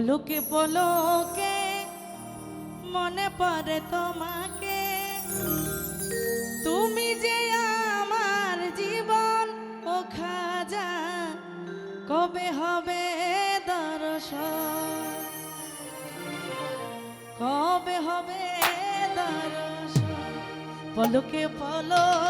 পলকে পলকে মনে পড়ে তোমাকে। তুমি যে আমার জীবন ও খাজা, কবে হবে দর্শন? কবে হবে দর্শন? পলকে পলকে